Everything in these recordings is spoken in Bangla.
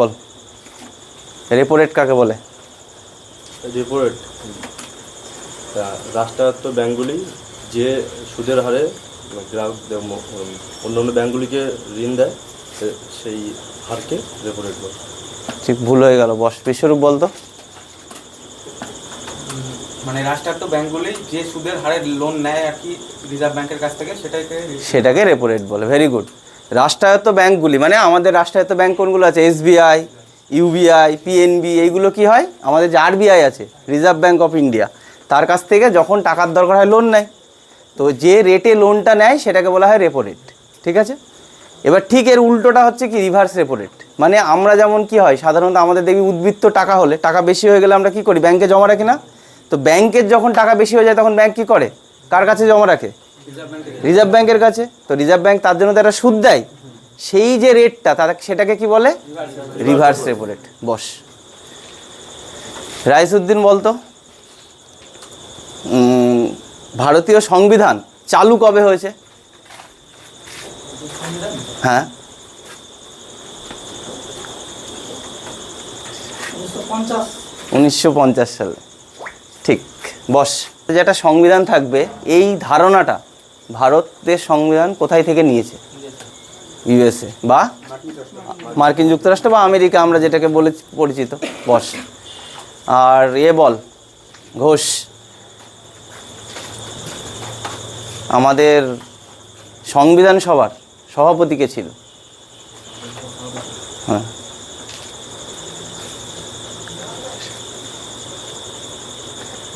বল। রেপো রেট কাকে বলে? রেপো রেট রাষ্ট্রায়ত্ত ব্যাঙ্কগুলি যে সুদের হারে গ্রাহকদের অন্য অন্যান্য ব্যাঙ্কগুলিকে ঋণ দেয় সেই হারকে রেপো রেট বলে। ঠিক ভুল হয়ে গেল। বস বিশ্বরূপ বলতো মানে রাষ্ট্রায়ত্ত ব্যাংকগুলি যে সুদের হারে লোন নেয় আর কি রিজার্ভ ব্যাংকের কাছ থেকে সেটাকে সেটাকে রেপো রেট বলে। ভেরি গুড রাষ্ট্রায়ত্ত ব্যাঙ্কগুলি মানে আমাদের রাষ্ট্রায়ত্ত ব্যাঙ্ক কোনগুলো আছে? এসবিআই, ইউবিআই, পিএনবি, এইগুলো কি হয়? আমাদের যে আরবিআই আছে রিজার্ভ ব্যাঙ্ক অফ ইন্ডিয়া তার কাছ থেকে যখন টাকার দরকার হয় লোন নেয়। তো যে রেটে লোনটা নেয়, সেটাকে বলা হয় রেপো রেট ঠিক আছে? এবার ঠিক এর উল্টোটা হচ্ছে কি? রিভার্স রেপো রেট মানে আমরা যেমন কি হয়? সাধারণত আমাদের দেখবি উদ্বৃত্ত টাকা হলে, টাকা বেশি হয়ে গেলে আমরা কি করি? ব্যাংকে জমা রাখি না? তো ব্যাংকের যখন টাকা বেশি হয়ে যায়, তখন ব্যাংক কি করে? কার কাছে জমা রাখে? রিজার্ভ ব্যাংকের কাছে। তো রিজার্ভ ব্যাংক তার জন্য তো একটা সুদ দেয়। সেই যে রেটটা তার সেটাকে কি বলে? Reverse repo rate boss. Raisuddin বলতো ভারতীয় সংবিধান চালু কবে হয়েছে? হ্যাঁ। উনিশশো পঞ্চাশ। সালে। ঠিক। বস। যেটা সংবিধান থাকবে এই ধারণাটা ভারতের সংবিধান কোথায় থেকে নিয়েছে? ইউএসএ বা মার্কিন যুক্তরাষ্ট্র বা আমেরিকা, আমরা যেটাকে বলে পরিচিত, বস। আর এ বল, ঘোষ। আমাদের সংবিধান সভার সভাপতি কে ছিল? হ্যাঁ।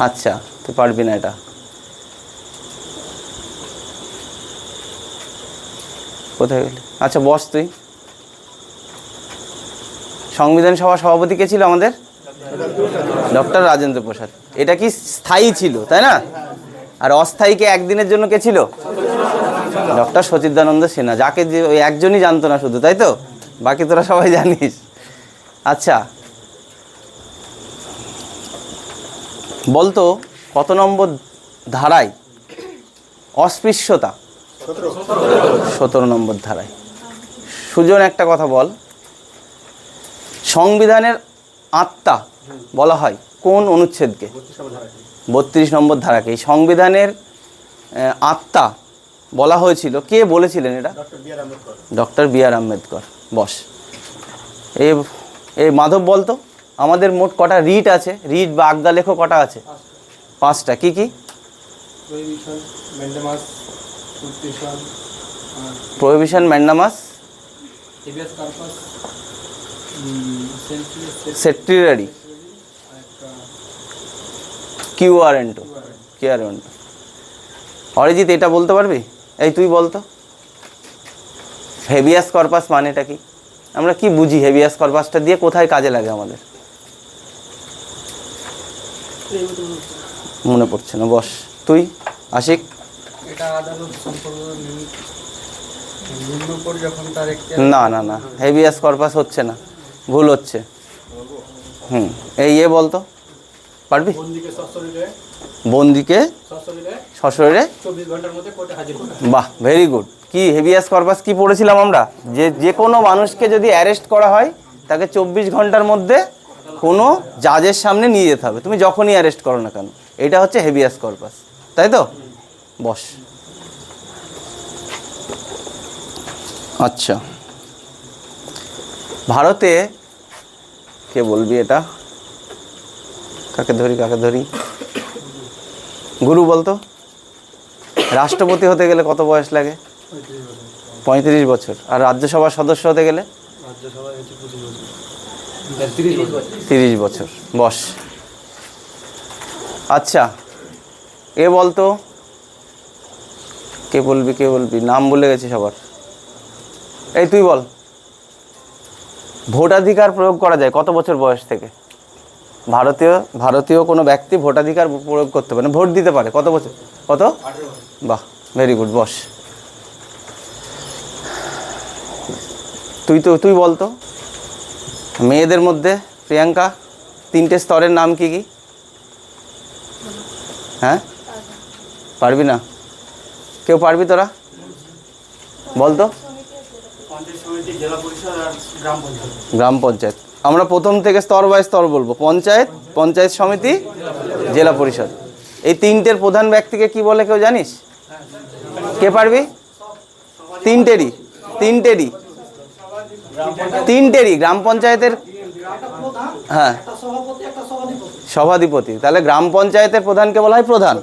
আচ্ছা তুই পারবি না এটা। কোথায় গেলি? আচ্ছা বস তুই। সংবিধান সভা সভাপতি কে ছিল আমাদের? ডক্টর রাজেন্দ্র প্রসাদ। এটা কি স্থায়ী ছিল, তাই না? আর অস্থায়ীকে একদিনের জন্য কে ছিল? ডক্টর সচিদানন্দ সিনহা যাকে যে, ওই একজনই জানতো না শুধু, তাই তো? বাকি তোরা সবাই জানিস। আচ্ছা। বলতো, কত নম্বর ধারায় অস্পৃশ্যতা? সতেরো। নম্বর ধারায়। সুজন একটা কথা বল। সংবিধানের আত্মা বলা হয় কোন অনুচ্ছেদকে? বত্রিশ নম্বর ধারাকে। সংবিধানের আত্মা বলা হয়েছিল কে বলেছিলেন এটা? Doctor B R Ambedkar. Boss. এ এ মাধব বলতো আমাদের মোট কটা রিট আছে? রিট বা আজ্ঞা লেখ কটা আছে? পাঁচটা। কি কি? Prohibition mandamus. Certiorari Q R N two. Q R N two. Arijit এটা বলতে পারবি? এই তুই বলতো হেভিয়াস কর্পাস মানেটা কি? আমরা কি বুঝি হেভিয়াস কর্পাসটা দিয়ে কোথায় কাজে লাগে আমাদের? মনে পড়ছে না। বস তুই আশিক? এটা আদালত সম্পর্ক যখন তার না না না হেভিয়াস কর্পাস হচ্ছে না ভুল হচ্ছে। হুম এই ইয়ে বলতো পারবি? বন্দিকে সশরীরে বন্দিকে সশরীরে সশরীরে? চব্বিশ ঘণ্টার মধ্যে কোর্টে হাজির করা বাহ ভেরি গুড কি হেভিয়াস কর্পাস কি পড়েছিলাম আমরা? যে যে কোনো মানুষকে যদি অ্যারেস্ট করা হয় তাকে চব্বিশ ঘণ্টার মধ্যে কোনো জাজের সামনে নিয়ে যেতে হবে। তুমি যখনই অ্যারেস্ট করো না কেন এটা হচ্ছে হেভিয়াস কর্পাস তাই তো? বস। আচ্ছা। ভারতে কে বলবি এটা? কাকে ধরি কাকে ধরি? গুরু বলতো? রাষ্ট্রপতি হতে গেলে কত বয়স লাগে? পঁয়ত্রিশ বছর। আর রাজ্যসভার সদস্য হতে গেলে? তিরিশ বছর। বস। আচ্ছা। এ বলতো কে বলবি কে বলবি? নাম ভুলে গেছি সবার। এই তুই বল। ভোটাধিকার প্রয়োগ করা যায় কত বছর বয়স থেকে? ভারতীয় ভারতীয় কোনো ব্যক্তি ভোটাধিকার প্রয়োগ করতে পারে ভোট দিতে পারে। কত বছর? কত? বাহ ভেরি গুড বস। তুই তো, তুই বলতো মেয়েদের মধ্যে, প্রিয়াঙ্কা, তিনটে স্তরের নাম কি কি? হ্যাঁ? পারবি না? কেউ পারবি তোরা? বলতো গ্রাম পঞ্চায়েত। আমরা প্রথম থেকে স্তর বাই স্তর বলব। পঞ্চায়েত পঞ্চায়েত সমিতি, জেলা পরিষদ। এই তিনটের প্রধান ব্যক্তিকে কি বলে কেউ জানিস? কে পারবি? তিনটেরই তিনটেরই। তিনটেরই, গ্রাম পঞ্চায়েতের হ্যাঁ। সভাধিপতি। তাহলে গ্রাম পঞ্চায়েতের প্রধানকে বলা হয় প্রধান।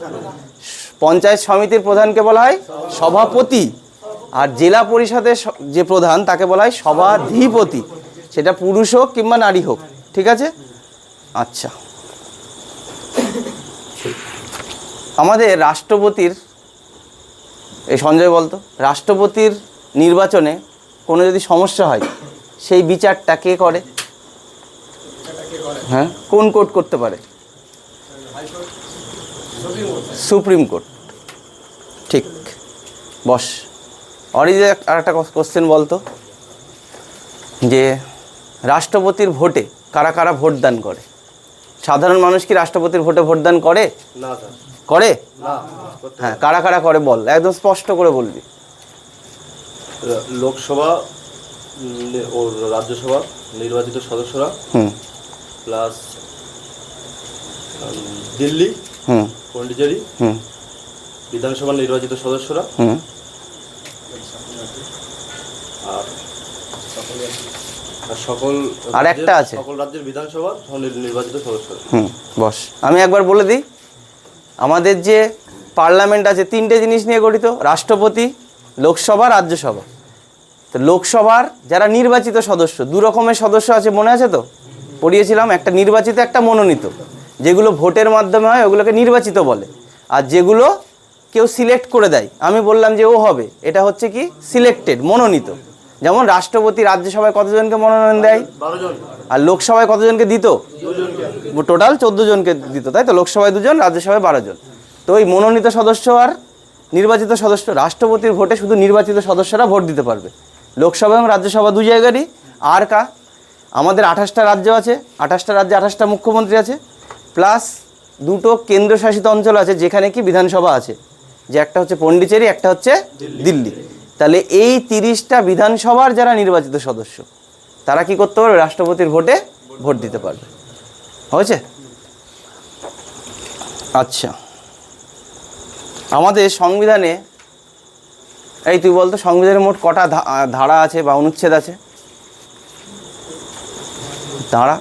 পঞ্চায়েত সমিতির প্রধানকে বলা হয় সভাপতি। আর জেলা পরিষদের যে প্রধান, তাকে বলা হয় সভাধিপতি। সেটা পুরুষ হোক কিংবা নারী হোক, ঠিক আছে? আচ্ছা। আমাদের রাষ্ট্রপতির, এই সঞ্জয় বলতো রাষ্ট্রপতির নির্বাচনে কোনো যদি সমস্যা হয়, সেই বিচারটা কে করে? হ্যাঁ? কোন কোর্ট করতে পারে? সুপ্রিম কোর্ট ঠিক। বস অরিজে আর একটা কোশ্চেন বলতো? যে রাষ্ট্রপতির ভোটে কারা কারা ভোট দান করে? সাধারণ মানুষ কি রাষ্ট্রপতির ভোটে ভোট দান করে? না করে? হ্যাঁ কারা কারা করে বল একদম স্পষ্ট করে বলবি। লোকসভা ও রাজ্যসভা নির্বাচিত সদস্যরা হুম। প্লাস দিল্লি হুম। পন্ডিচেরি বিধানসভা নির্বাচিত সদস্যরা। আর আর সকল আর একটা আছে। সকল রাজ্যের বিধানসভার নির্বাচিত সদস্যরা হুম বস। আমি একবার বলে দিই আমাদের যে পার্লামেন্ট আছে তিনটে জিনিস নিয়ে গঠিত রাষ্ট্রপতি লোকসভা রাজ্যসভা। তো লোকসভার যারা নির্বাচিত সদস্য দু রকমের সদস্য আছে মনে আছে তো? পড়িয়েছিলাম একটা নির্বাচিত একটা মনোনীত। যেগুলো ভোটের মাধ্যমে হয় ওগুলোকে নির্বাচিত বলে। আর যেগুলো কেউ সিলেক্ট করে দেয়। আমি বললাম যে ও হবে। এটা হচ্ছে কি? সিলেক্টেড মনোনীত। যেমন রাষ্ট্রপতি রাজ্যসভায় কতজনকে মনোনয়ন দেয়? আর লোকসভায় কতজনকে দিত? টোটাল চোদ্দ জনকে দিত তাই তো? লোকসভায় দুজন রাজ্যসভায় বারো জন তো ওই মনোনীত সদস্য আর নির্বাচিত সদস্য রাষ্ট্রপতির ভোটে শুধু নির্বাচিত সদস্যরা ভোট দিতে পারবে। লোকসভা এবং রাজ্যসভা দু জায়গারই। আর কা? আমাদের আঠাশটা রাজ্য আছে। আঠাশটা রাজ্যে আঠাশটা মুখ্যমন্ত্রী আছে। প্লাস দুটো কেন্দ্রশাসিত অঞ্চল আছে, যেখানে কি বিধানসভা আছে? যে একটা হচ্ছে পন্ডিচেরি, একটা হচ্ছে দিল্লি। তাহলে এই তিরিশটা বিধানসভার যারা নির্বাচিত সদস্য, তারা কি করতে পারবে? রাষ্ট্রপতির ভোটে ভোট দিতে পারবে। হয়েছে? আচ্ছা। আমাদের সংবিধানে, এই তুই বলতো, সংবিধানে মোট কটা ধারা আছে বা অনুচ্ছেদ আছে? ধারা?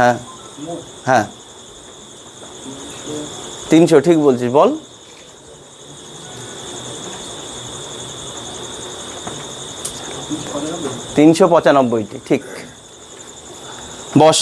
হ্যাঁ হ্যাঁ। তিনশো ঠিক বলছিস বল। তিনশো পঁচানব্বইটি ঠিক। বস।